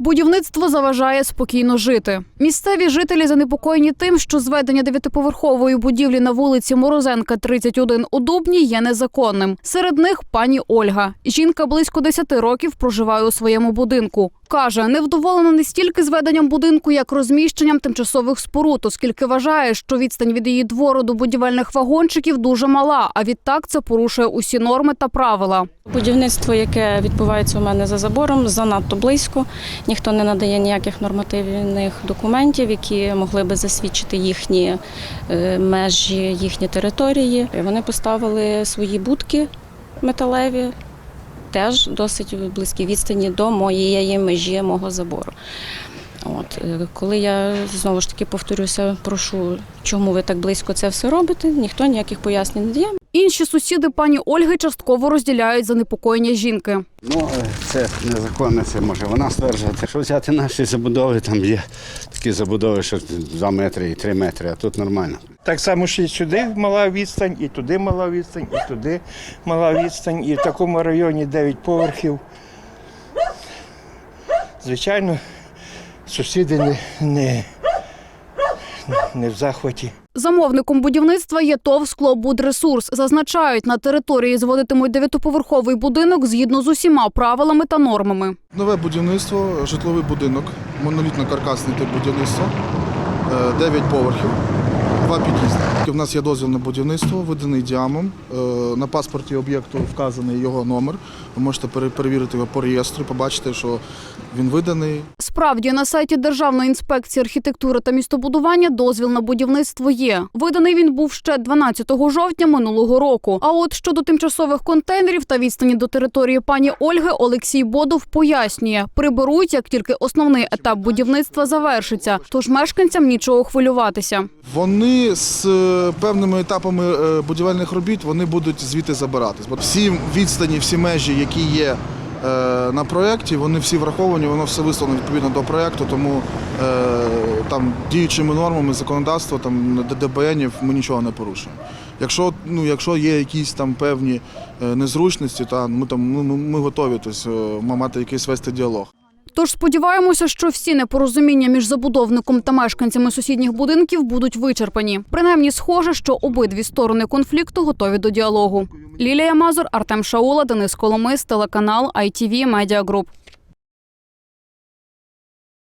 Будівництво заважає спокійно жити. Місцеві жителі занепокоєні тим, що зведення дев'ятиповерхової будівлі на вулиці Морозенка, 31 у Дубні є незаконним. Серед них пані Ольга. Жінка близько 10 років проживає у своєму будинку. Каже, невдоволена не стільки зведенням будинку, як розміщенням тимчасових споруд, оскільки вважає, що відстань від її двору до будівельних вагончиків дуже мала, а відтак це порушує усі норми та правила. Будівництво, яке відбувається у мене за забором, занадто близько. Ніхто не надає ніяких нормативних документів, які могли би засвідчити їхні е, межі, їхні території. Вони поставили свої будки металеві, теж досить близькій відстані до моєї межі мого забору. От е, коли я знову ж таки повторюся, прошу, чому ви так близько це все робите, ніхто ніяких пояснень не дає. Інші сусіди пані Ольги частково розділяють занепокоєння жінки. Ну, е, це незаконно, це може вона стверджувати. Що взяти наші забудови, там є такі забудови, що 2 метри і 3 метри, а тут нормально. Так само ж і сюди мала відстань, і туди мала відстань, і туди мала відстань, і в такому районі 9 поверхів. Звичайно, сусіди не, не, не в захваті. Замовником будівництва є ТОВ «Склобудресурс». Зазначають, на території зводитимуть дев'ятиповерховий будинок згідно з усіма правилами та нормами. Нове будівництво, житловий будинок, монолітно-каркасний тип будівництва, 9 поверхів, два під'їзди. У нас є дозвіл на будівництво, виданий діамом. Е, На паспорті об'єкту вказаний його номер. Ви можете перевірити його по реєстру, побачите, що він виданий. Справді, на сайті Державної інспекції архітектури та містобудування дозвіл на будівництво є. Виданий він був ще 12 жовтня минулого року. А от щодо тимчасових контейнерів та відстані до території пані Ольги, Олексій Бодов пояснює, приберуть, як тільки основний етап будівництва завершиться. Тож мешканцям нічого хвилюватися. Вони з е, певними етапами е, будівельних робіт вони будуть звідти забиратись. Бо всі відстані, всі межі, які є е, на проєкті, вони всі враховані, воно все висловлено відповідно до проєкту, тому там діючими нормами законодавства, там ДБНів ми нічого не порушуємо. Якщо, ну, якщо є якісь там певні незручності, та ми там ну, ми, ми готові тобто, е, мати якийсь вести діалог. Тож сподіваємося, що всі непорозуміння між забудовником та мешканцями сусідніх будинків будуть вичерпані. Принаймні, схоже, що обидві сторони конфлікту готові до діалогу. Лілія Мазур, Артем Шаула, Денис Коломис, телеканал ITV Media Group.